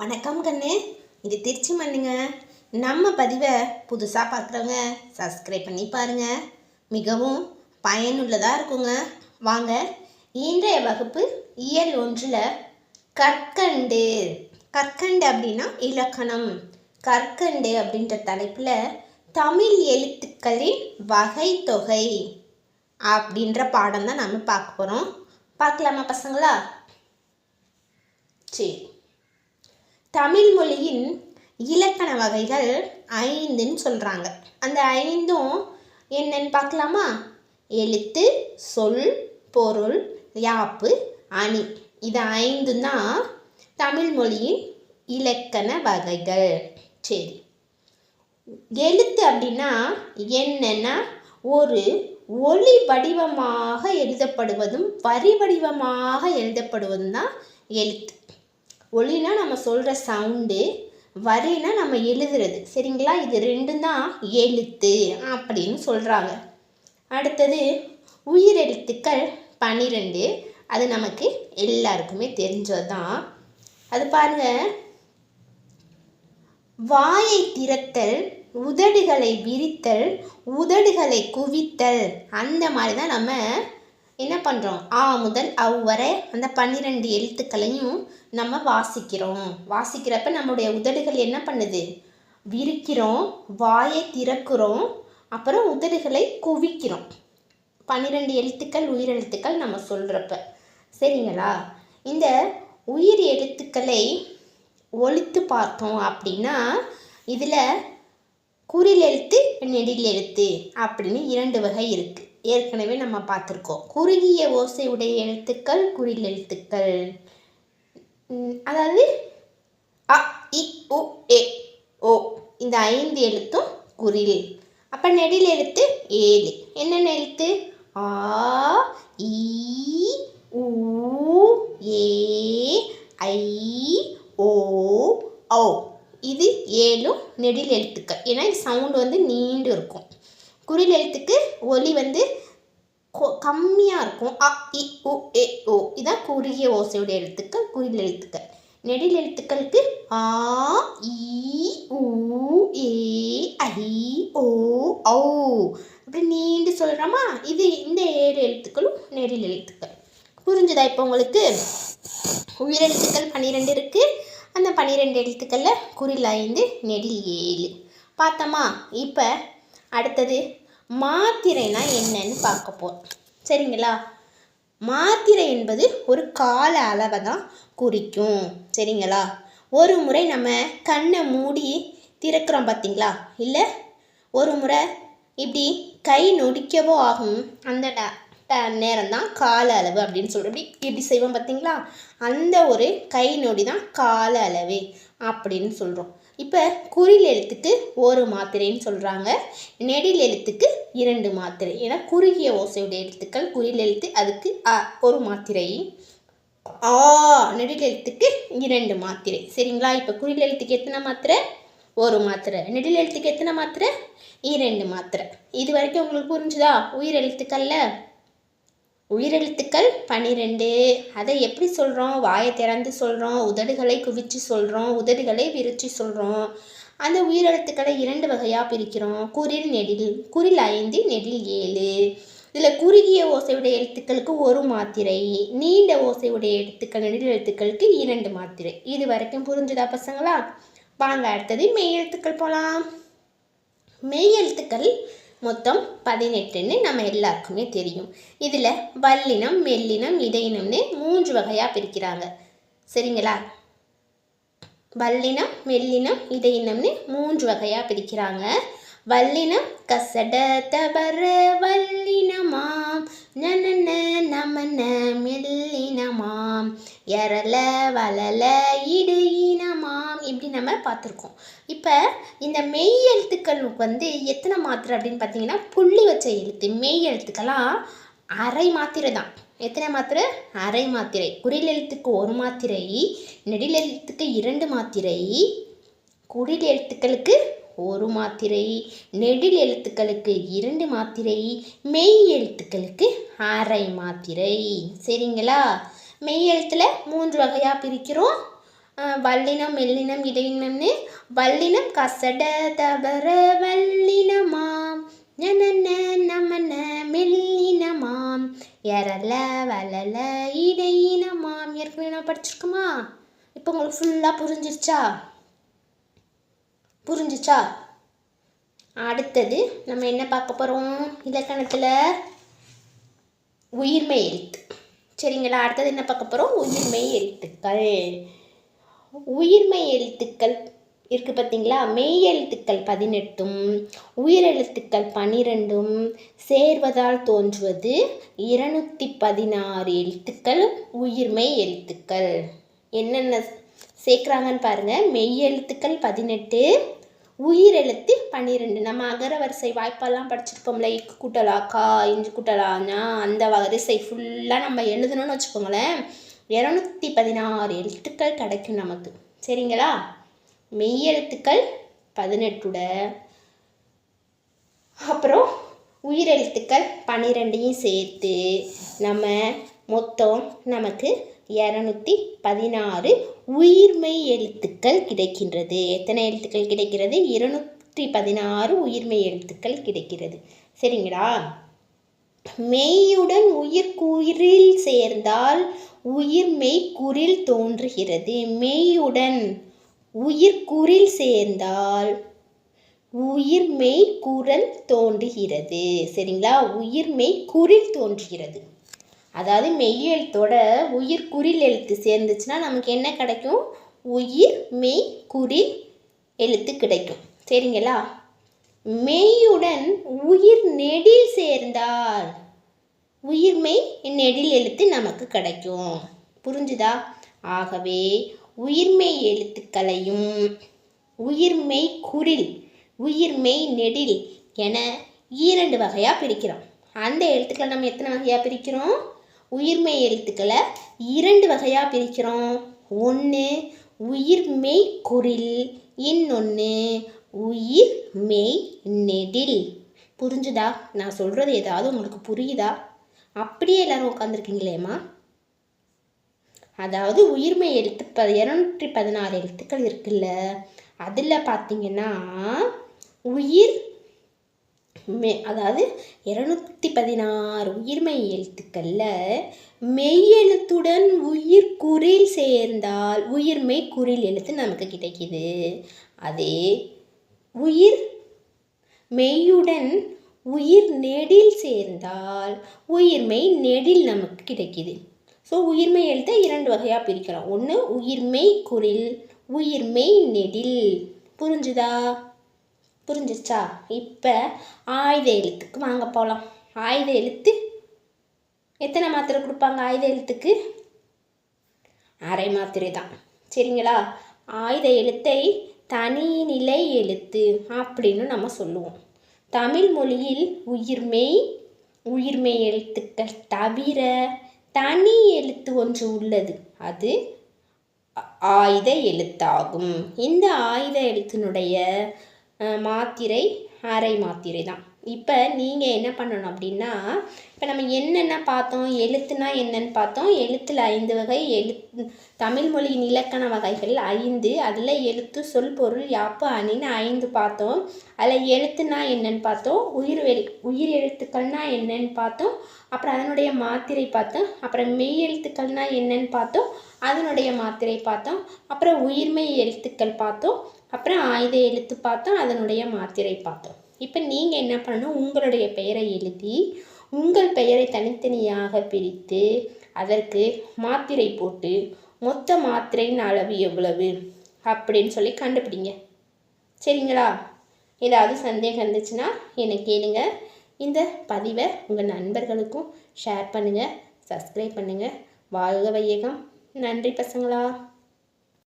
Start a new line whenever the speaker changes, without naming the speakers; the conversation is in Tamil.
வணக்கம் கண்ணு. இது திருச்சி மண்ணுங்க. நம்ம பதிவை புதுசாக பார்க்குறவங்க சப்ஸ்கிரைப் பண்ணி பாருங்கள் மிகவும் பயனுள்ளதாக இருக்குங்க. வாங்க இன்றைய வகுப்பு இயல் ஒன்றில் கற்கண்டு. கற்கண்டு அப்படின்னா இலக்கணம். கற்கண்டு அப்படின்ற தலைப்பில் தமிழ் எழுத்துக்களின் வகைத்தொகை அப்படின்ற பாடம் தான் நம்ம பார்க்க போகிறோம் பார்க்கலாமா பசங்களா? சரி. தமிழ் மொழியின் இலக்கண வகைகள் ஐந்துன்னு சொல்கிறாங்க அந்த ஐந்தும் என்னன்னு பார்க்கலாமா? எழுத்து சொல் பொருள் யாப்பு அணி. இது ஐந்து தான் தமிழ் மொழியின் இலக்கண வகைகள். சரி. எழுத்து அப்படின்னா என்னன்னா ஒரு ஒளி வடிவமாக எழுதப்படுவதும் வரி வடிவமாக எழுதப்படுவதும் தான் எழுத்து. ஒளினா நம்ம சொல்கிற சவுண்டு வரினா நம்ம எழுதுறது. சரிங்களா? இது ரெண்டும் தான் எழுத்து அப்படின்னு சொல்கிறாங்க அடுத்தது உயிரெழுத்துக்கள் பன்னிரெண்டு அது நமக்கு எல்லாருக்குமே தெரிஞ்சது தான் அது பாருங்க. வாயை திறத்தல் உதடுகளை விரித்தல் உதடுகளை குவித்தல். அந்த மாதிரி தான் நம்ம என்ன பண்ணுறோம் ஆ முதல் அவ் வரை அந்த பன்னிரெண்டு எழுத்துக்களையும் நம்ம வாசிக்கிறோம். வாசிக்கிறப்ப நம்முடைய உதடுகள் என்ன பண்ணுது? விரிக்கிறோம் வாயை திறக்கிறோம் அப்புறம் உதடுகளை குவிக்கிறோம். பன்னிரெண்டு எழுத்துக்கள் உயிரெழுத்துக்கள் நம்ம சொல்கிறப்ப சரிங்களா? இந்த உயிர் எழுத்துக்களை ஒழித்து பார்த்தோம் அப்படின்னா இதில் குறில் எழுத்து நெடில் எழுத்து அப்படின்னு இரண்டு வகை இருக்குது ஏற்கனவே நம்ம பார்த்துருக்கோம். குறுகிய ஓசை உடைய எழுத்துக்கள் குறில் எழுத்துக்கள். அதாவது அ இ உ ஏ ஓ இந்த ஐந்து எழுத்தும் குறில் அப்போ நெடில் எழுத்து ஏழு. என்னென்ன எழுத்து? ஆ இ உ ஏ ஐ ஓ ஓ இது ஏழும் நெடில் எழுத்துக்கள். ஏன்னா இது சவுண்டு வந்து நீண்டு இருக்கும். குறில் எழுத்துக்கு ஒலி வந்து கம்மியாக இருக்கும். அ இ உ ஏ ஓ. இதான் குறுகிய ஓசையுடைய எழுத்துக்கள் குயில் எழுத்துக்கள். நெடில் எழுத்துக்களுக்கு ஆ இ உ ஏ ஐ ஓ ஔ. அப்படி நீண்டு சொல்கிறோமா இது இந்த ஏழு எழுத்துக்களும் நெடில் எழுத்துக்கள். புரிஞ்சுதா இப்போ உங்களுக்கு? உயிரெழுத்துக்கள் பன்னிரெண்டு இருக்குது அந்த பன்னிரெண்டு எழுத்துக்களில் குறில் ஐந்து நெடில் ஏழு. பார்த்தோமா? இப்போ அடுத்தது மாத்திரைனா என்னன்னு பார்க்க போகிறோம் சரிங்களா? மாத்திரை என்பது ஒரு கால அளவை தான் குறிக்கும். சரிங்களா? ஒரு முறை நம்ம கண்ணை மூடி திறக்கிறோம் பார்த்தீங்களா? இல்லை ஒரு முறை இப்படி கை நொடிக்கவோ ஆகும் அந்த நேரம் தான் கால அளவு அப்படின்னு சொல்கிறோம் இப்படி இப்படி செய்வோம் பார்த்தீங்களா? அந்த ஒரு கை நொடி தான் கால அளவு. அப்படின்னு சொல்கிறோம் இப்போ குறில் எழுத்துக்கு ஒரு மாத்திரைன்னு சொல்கிறாங்க நெடில் எழுத்துக்கு இரண்டு மாத்திரை. ஏன்னா குறுகிய ஓசையுடைய எழுத்துக்கள் குறில் எழுத்து அதுக்கு அ ஒரு மாத்திரை. ஆ நெடில் எழுத்துக்கு இரண்டு மாத்திரை. சரிங்களா? இப்போ குறில் எழுத்துக்கு எத்தனை மாத்திரை? ஒரு மாத்திரை. நெடில் எழுத்துக்கு எத்தனை மாத்திரை? இரண்டு மாத்திரை. இது வரைக்கும் உங்களுக்கு புரிஞ்சுதா? உயிர் எழுத்துக்கள்ல? உயிரெழுத்துக்கள் பன்னிரெண்டு அதை எப்படி சொல்கிறோம் வாயை திறந்து சொல்கிறோம் உதடுகளை குவிச்சு சொல்கிறோம் உதடுகளை விரிச்சு சொல்கிறோம் அந்த உயிரெழுத்துக்களை இரண்டு வகையாக பிரிக்கிறோம். குறில் நெடில் குறில் ஐந்து நெடில் ஏழு. இதில் குறுகிய ஓசையுடைய எழுத்துக்களுக்கு ஒரு மாத்திரை நீண்ட ஓசையுடைய எழுத்துக்கள் நெடில் எழுத்துக்களுக்கு இரண்டு மாத்திரை. இது வரைக்கும் புரிஞ்சுதா பசங்களா? வாங்க அடுத்தது மெய் எழுத்துக்கள் போகலாம் மெய் எழுத்துக்கள் மொத்தம் பதினெட்டுன்னு நம்ம எல்லாருக்குமே தெரியும். இதில் வல்லினம் மெல்லினம் இடையினம்னு மூன்று வகையாக பிரிக்கிறாங்க. சரிங்களா? வல்லினம் மெல்லினம் இடையினம்னு மூன்று வகையாக பிரிக்கிறாங்க. வல்லினம் கசட தபர வல்லினமாம். நனன நமன மெல்லினமாம். எரல வளல இடையினமாம் இனமாம் நம்ம பார்த்துருக்கோம். இப்போ இந்த மெய் எழுத்துக்களுக்கு வந்து எத்தனை மாத்திரை அப்படின்னு பார்த்தீங்கன்னா புள்ளி வச்ச எழுத்து மெய் எழுத்துக்கெல்லாம் அரை மாத்திரை தான். எத்தனை மாத்திரை? அரை மாத்திரை. குறில் எழுத்துக்கு ஒரு மாத்திரை நெடில் எழுத்துக்கு இரண்டு மாத்திரை குடில் எழுத்துக்களுக்கு ஒரு மாத்திரை நெடில் எழுத்துக்களுக்கு இரண்டு மாத்திரை மெய் எழுத்துக்களுக்கு அரை மாத்திரை. சரிங்களா? மெய் எழுத்தில் மூன்று வகையாக பிரிக்கிறோம். வல்லினம் மெல்லினம் இடையினம்னு. வல்லினம் கசட தவற வல்லினமாம். நம்ம நமன மெல்லினமாம். எரல வளல இடையினமாம். ஏற்கனவே நான் படிச்சிருக்குமா? இப்போ உங்களுக்கு ஃபுல்லாக புரிஞ்சிருச்சா? புரிஞ்சுச்சா? அடுத்தது நம்ம என்ன பார்க்க போகிறோம் இலக்கணத்தில் உயிர்மை எழுத்து. சரிங்களா? அடுத்தது என்ன பார்க்க போகிறோம் உயிர்மை எழுத்துக்கள். உயிர்மை எழுத்துக்கள் இருக்கு பார்த்தீங்களா? மெய் எழுத்துக்கள் பதினெட்டும் உயிரெழுத்துக்கள் பனிரெண்டும் சேர்வதால் தோன்றுவது இருநூற்றி பதினாறு எழுத்துக்கள் உயிர்மெய் எழுத்துக்கள். என்னென்ன சேர்க்குறாங்கன்னு பாருங்கள் மெய் எழுத்துக்கள் பதினெட்டு உயிரெழுத்து பன்னிரெண்டு நம்ம அகர வரிசை வாய்ப்பெல்லாம் படிச்சிருப்போம்ல. இக்கு கூட்டலாக்கா இஞ்சு கூட்டலானா அந்த வரிசை ஃபுல்லாக நம்ம எழுதணும்னு வச்சுக்கோங்களேன். இரநூத்தி பதினாறு எழுத்துக்கள் கிடைக்கும் நமக்கு. சரிங்களா? மெய்யெழுத்துக்கள் பதினெட்டுட. அப்புறம் உயிரெழுத்துக்கள் பன்னிரெண்டையும் சேர்த்து நம்ம மொத்தம் நமக்கு இரநூத்தி பதினாறு உயிர்மெய் எழுத்துக்கள் கிடைக்கின்றது. எத்தனை எழுத்துக்கள் கிடைக்கிறது? இருநூற்றி பதினாறு உயிர்மெய் எழுத்துக்கள் கிடைக்கிறது. சரிங்களா? மெய்யுடன் உயிர்குறில் சேர்ந்தால் உயிர்மெய் குறில் தோன்றுகிறது. மெய்யுடன் உயிர்குறில் சேர்ந்தால் உயிர்மெய் குரல் தோன்றுகிறது. சரிங்களா? உயிர்மெய் குறில் தோன்றுகிறது. அதாவது மெய்யெழுத்தோட உயிர் குறில் எழுத்து சேர்ந்துச்சுன்னா நமக்கு என்ன கிடைக்கும்? உயிர் மெய் குறில் எழுத்து கிடைக்கும். சரிங்களா? மெய்யுடன் உயிர் நெடில் சேர்ந்தால் உயிர்மெய் நெடில் எழுத்து நமக்கு கிடைக்கும். புரிஞ்சுதா? ஆகவே உயிர்மெய் எழுத்துக்களையும் உயிர்மை குறில் உயிர்மை நெடில் என இரண்டு வகையாக பிரிக்கிறோம். அந்த எழுத்துக்களை நம்ம எத்தனை வகையாக பிரிக்கிறோம்? உயிர்மெய் எழுத்துக்களை இரண்டு வகையாக பிரிக்கிறோம். ஒன்று உயிர்மெய் குறில் இன்னொன்று உயிர் மெய் நெடில். புரிஞ்சுதா? நான் சொல்கிறது ஏதாவது உங்களுக்கு புரியுதா? அப்படியே எல்லாரும் உட்காந்துருக்கீங்களேம்மா அதாவது உயிர்மை எழுத்து ப இரநூற்றி பதினாறு எழுத்துக்கள் இருக்குல்ல அதில் பார்த்தீங்கன்னா உயிர் மெ அதாவது இரநூத்தி பதினாறு உயிர்மெய் எழுத்துக்களில் மெய்யெழுத்துடன் உயிர் குரில் சேர்ந்தால் உயிர்மை குரில் எழுத்து நமக்கு கிடைக்குது. அதே உயிர் மெய்யுடன் உயிர் நெடில் சேர்ந்தால் உயிர்மை நெடில் நமக்கு கிடைக்குது. ஸோ உயிர்மெய் எழுத்தை இரண்டு வகையாக பிரிக்கிறோம். ஒன்று உயிர்மை குறில் உயிர்மை நெடில். புரிஞ்சுதா? புரிஞ்சிச்சா இப்போ ஆயுத எழுத்துக்கு வாங்க போகலாம் ஆயுத எழுத்து. எத்தனை மாத்திரை கொடுப்பாங்க ஆயுத எழுத்துக்கு? அரை மாத்திரை தான். சரிங்களா? ஆயுத எழுத்தை தனிநிலை எழுத்து அப்படின்னு நம்ம சொல்லுவோம். தமிழ் மொழியில் உயிர்மெய் உயிர்மெய் எழுத்துக்கள் தவிர தனி எழுத்து ஒன்று உள்ளது. அது ஆயுத எழுத்தாகும். இந்த ஆயுத எழுத்தினுடைய மாத்திரை அரை மாத்திரை தான் இப்போ நீங்கள் என்ன பண்ணணும் அப்படின்னா இப்போ நம்ம என்னென்ன பார்த்தோம் எழுத்துனா என்னன்னு பார்த்தோம். எழுத்தில் ஐந்து வகை எழுத் தமிழ் மொழியின் இலக்கண வகைகள் ஐந்து அதில் எழுத்து சொல் பொருள் யாப்பு அணின்னு ஐந்து பார்த்தோம். அதில் எழுத்துனா என்னன்னு பார்த்தோம். உயிர் வெளி உயிர் எழுத்துக்கள்னா என்னன்னு பார்த்தோம். அப்புறம் அதனுடைய மாத்திரை பார்த்தோம். அப்புறம் மெய் எழுத்துக்கள்னா என்னன்னு பார்த்தோம். அதனுடைய மாத்திரை பார்த்தோம். அப்புறம் உயிர்மெய் எழுத்துக்கள் பார்த்தோம். அப்புறம் ஆயுத எழுத்து பார்த்தோம். அதனுடைய மாத்திரை பார்த்தோம். இப்போ நீங்கள் என்ன பண்ணணும்? உங்களுடைய பெயரை எழுதி உங்கள் பெயரை தனித்தனியாக பிரித்து அதற்கு மாத்திரை போட்டு மொத்த மாத்திரையின் அளவு எவ்வளவு? அப்படின்னு சொல்லி கண்டுபிடிங்க. சரிங்களா? ஏதாவது சந்தேகம் இருந்துச்சுன்னா என்னை கேளுங்க. இந்த பதிவை உங்கள் நண்பர்களுக்கும் ஷேர் பண்ணுங்கள் சப்ஸ்கிரைப் பண்ணுங்கள் வாழ்க வையகம். நன்றி பசங்களா.